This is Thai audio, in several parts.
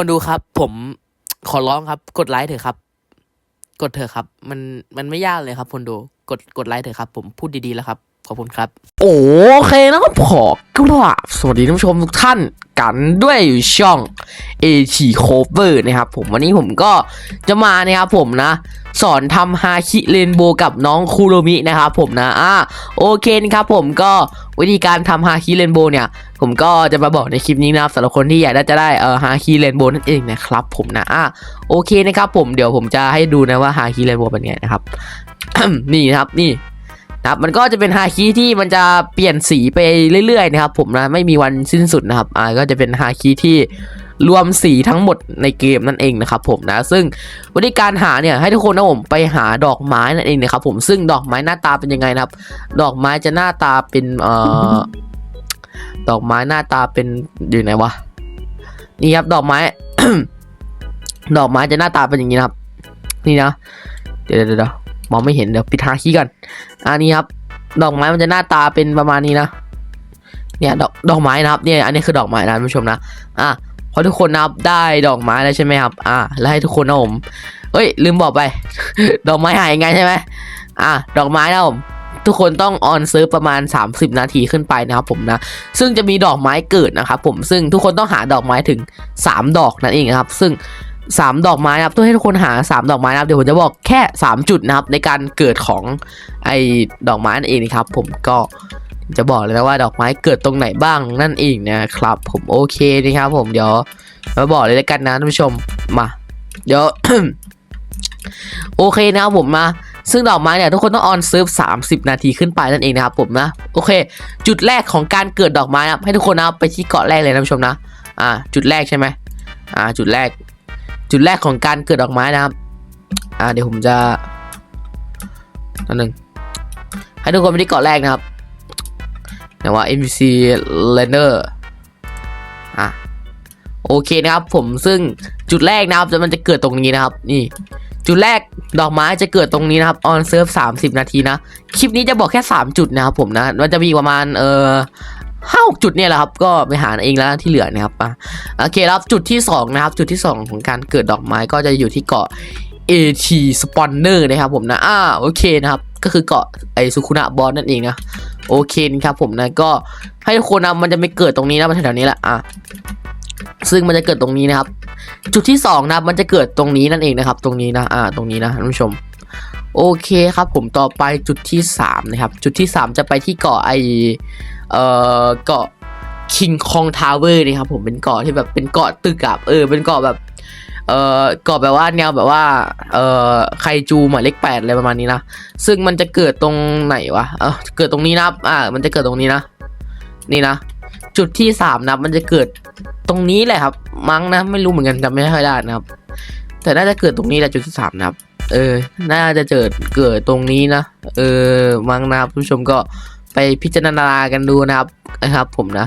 คนดูครับ ผมขอร้องครับ กดไลค์เถอะครับ กดเถอะครับ มันมันไม่ยากเลยครับ คนดู กดกดไลค์เถอะครับ ผมพูดดีๆแล้วครับ ขอบคุณครับ โอเคนะครับขอกราบสวัสดีท่านผู้ชมทุกท่านกันด้วยช่อง AT Cover นะครับผมวันนี้ผมก็จะมานะครับผมนะ สอนทำฮาคิเรนโบกับน้องคูโรมินะครับผมนะอ่าโอเคนะครับผมก็วิธีการทำฮาคิเรนโบเนี่ย ผมก็จะมาบอกในคลิปนี้นะครับสำหรับคนที่อยากจะได้เอ่อฮาคิเรนโบนั่นเองนะครับผมนะอ่าโอเคนะครับผมเดี๋ยวผมจะให้ดูนะว่าฮาคิเรนโบเป็นไงนะครับนี่นะครับนี่ นะครับมันก็จะเป็นฮาคิที่มันจะเปลี่ยนสีไปเรื่อยๆนะครับผมนะไม่มีวันสิ้นสุดนะครับอ่าก็จะเป็นฮาคิที่รวมสีทั้งหมดในเกมนั่นเองนะครับผมนะซึ่งวิธีการหาเนี่ยให้ทุกคนนะผมไปหาดอกไม้นั่นเองนะครับผมซึ่งดอกไม้หน้าตาเป็นยังไงนะครับ ดอกไม้จะหน้าตาเป็นเอ่อดอกไม้หน้าตาเป็นอยู่ไหนวะนี่ครับดอกไม้ ดอกไม้จะหน้าตาเป็นอย่างนี้นะครับ นี่นะเดี๋ยวเดี๋ยวเดี๋ยว มองไม่เห็นเดี๋ยวปิดฮาคิก่อนอันนี้ครับ ดอกไม้มันจะหน้าตาเป็นประมาณนี้นะ เนี่ยดอกดอกไม้นะครับเนี่ยอันนี้คือดอกไม้นะท่านผู้ชมนะ อะพอทุกคนนับได้ดอกไม้แล้วใช่ไหมครับ อะแล้วให้ทุกคนนะผมเอ้ย ลืมบอกไป ดอกไม้หายยังไงใช่ไหมอะดอกไม้นะผมทุกคนต้องออนซื้อประมาณ 30 นาทีขึ้นไปนะครับผมนะ ซึ่งจะมีดอกไม้เกิดนะครับผมซึ่งทุกคนต้องหาดอกไม้ถึง 3 ดอกนั่นเองนะครับ ซึ่ง 3 ดอกไม้นะครับต้องให้ทุกคนหา 3 ดอกไม้นะครับเดี๋ยวผมจะบอกแค่ 3 จุดนะครับในการเกิดของไอ้ดอกไม้นั่นเองนะครับ ผมก็จะบอกเลยนะว่าดอกไม้เกิดตรงไหนบ้างนั่นเองนะครับ ผมโอเคนะครับผมเดี๋ยวมาบอกเลยแล้วกันนะท่านผู้ชมมา เดี๋ยวโอเคนะครับผมมาซึ่งดอกไม้เนี่ยทุกคนต้องออนเซิร์ฟ30 นาทีขึ้นไปนั่นเองนะครับผมนะโอเค จุดแรกของการเกิดดอกไม้นับให้ทุกคนนะไปที่เกาะแรกเลยนะท่านผู้ชมนะอ่าจุดแรกใช่ไหมอ่าจุดแรก จุดแรกของการเกิดดอกไม้นะครับ อ่าเดี๋ยวผมจะอันหนึ่งให้ทุกคนไปที่เกาะแรกนะครับแต่ว่า NPC Lander อะโอเคนะครับผมซึ่งจุดแรกนะครับจะมันจะเกิดตรงนี้นะครับ นี่ จุดแรกดอกไม้จะเกิดตรงนี้นะครับ on serve 30 นาทีนะ คลิปนี้จะบอกแค่ 3 จุดนะครับผมนะ มันจะมีประมาณเอ่อ ห้าหกจุดเนี่ยแหละครับ ก็ไปหาเองแล้วที่เหลือนะครับอะโอเคครับจุดที่2นะครับจุดที่ 2 ของการเกิดดอกไม้ก็จะอยู่ที่เกาะ AT Spawner นะครับผมนะอ่าโอเคนะครับ ก็คือเกาะไอสุคุนะบอสนั่นเองนะโอเคนะครับผมนะก็ให้ทุกคนนะมันจะไม่เกิดตรงนี้นะมันแถวนี้แหละอะซึ่งมันจะเกิดตรงนี้นะครับ จุดที่สองนะครับมันจะเกิดตรงนี้นั่นเองนะครับ ตรงนี้นะอ่าตรงนี้นะท่านผู้ชม โอเคครับผมต่อไปจุดที่สามนะครับ จุดที่สามจะไปที่เกาะไอเอ่อเกาะ King Kong Tower นะครับผมเป็นเกาะที่แบบเป็นเกาะตึกอะเออเป็นเกาะแบบเอ่อเกาะแบบว่าแนวแบบว่าเอ่อไคจูหมายเลขแปดอะไรประมาณนี้นะซึ่งมันจะเกิดตรงไหนวะเออเกิดตรงนี้นะครับอ่ามันจะเกิดตรงนี้นะ นี่นะจุดที่สามนะมันจะเกิดตรงนี้แหละครับ มั้งนะไม่รู้เหมือนกันจำไม่ค่อยได้นะครับ แต่น่าจะเกิดตรงนี้แหละจุดที่สามนะครับ เออ น่าจะเกิดเกิดตรงนี้นะ เออ มั้งนะครับผู้ชมก็ไปพิจารณากันดูนะครับนะครับ ผมนะ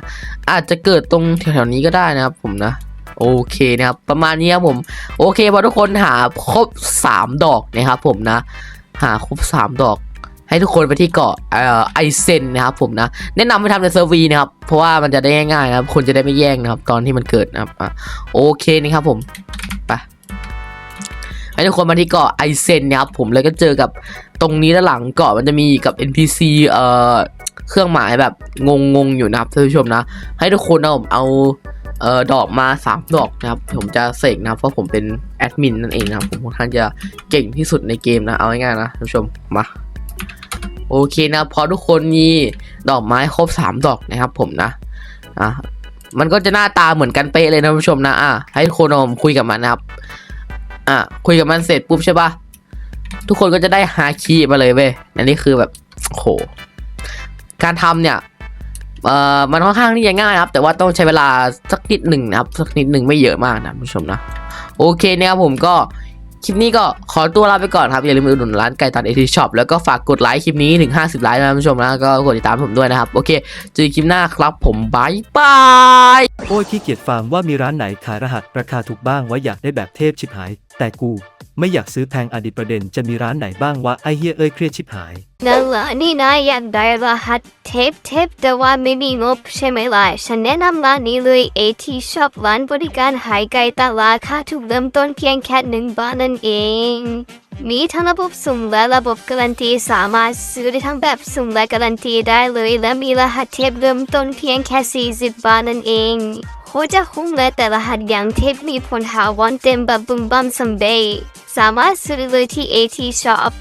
อาจจะเกิดตรงแถวๆนี้ก็ได้นะครับ ผมนะ โอเคนะครับ ประมาณนี้ครับผม โอเคพอทุกคนหาครบสามดอกนะครับ ผมนะ หาครบสามดอกให้ทุกคนไปที่เกาะไอเซนนะครับผมนะ แนะนำให้ทำในเซอร์วีนะครับ เพราะว่ามันจะได้ง่ายๆนะครับ คนจะได้ไม่แย่งนะครับ ตอนที่มันเกิดนะครับอโอเคนะครับผม ไป ให้ทุกคนมาที่เกาะไอเซนนะครับผมแล้วก็เจอกับตรงนี้ด้านหลังเกาะมันจะมีกับ NPC เอ่อเครื่องหมายแบบงงๆอยู่นะครับท่านผู้ชมนะ ให้ทุกคนนะผมเอาเอ่อดอกมาสามดอกนะครับ ผมจะเสกนะครับเพราะผมเป็นแอดมินนั่นเองนะครับผมค่อนข้างจะเก่งที่สุดในเกมนะเอาง่ายๆนะท่านผู้ชมมาโอเคนะพอทุกคนมีดอกไม้ครบสามดอกนะครับผมนะอะมันก็จะหน้าตาเหมือนกันเป๊ะเลยนะท่านผู้ชมนะอะให้ทุกคนเอาผมคุยกับมันนะครับ อะคุยกับมันเสร็จปุ๊บใช่ปะทุกคนก็จะได้ฮาคีมาเลยเว้ยอันนี้คือแบบโห การทำเนี่ยเอ่อมันค่อนข้างที่จะง่ายครับ แต่ว่าต้องใช้เวลาสักนิดหนึ่งนะครับ สักนิดหนึ่งไม่เยอะมากนะผู้ชมนะ โอเคนะครับผมก็ คลิปนี้ก็ขอตัวลาไปก่อนครับอย่าลืมไปอุดหนุนร้านไก่ตันเอทีช็อปแล้วก็ฝากกดไลค์คลิปนี้ถึง 50 ไลค์นะท่านผู้ชมนะก็กดติดตามผมด้วยนะครับ โอเคเจอกันคลิปหน้าครับผมบายบายโอ้ยขี้เกียจฟาร์มว่ามีร้านไหนขายรหัสราคาถูกบ้างว่าอยากได้แบบเทพชิบหาย แต่กู ไม่อยากซื้อแพงอดีตประเด็นจะมีร้านไหนบ้างวะไอเฮียเอ้ยเครียดชิบหาย นั่นแหละนี่นายอยากได้รหัสเทปเทปแต่ว่าไม่มีงบใช่ไหมล่ะฉันแนะนำร้านนี้เลยเอทีช็อปร้านบริการหายไกลต่ราค่าถูกเริ่มต้นเพียงแค่หนึ่งบาทนั่นเอง มีทั้งระบบสุ่มและระบบการันตีสามารถซื้อได้ทั้งแบบสุ่มและการันตีได้เลย และมีรหัสเทปเริ่มต้นเพียงแค่ 40 บาทนั่นเอง โคตรจะคุ้มเลยแต่รหัดอย่างเทปมีผลหาวันเต็มแบบบุมบัมสมเบย์สามารถซื้อเลยที่ AT Shop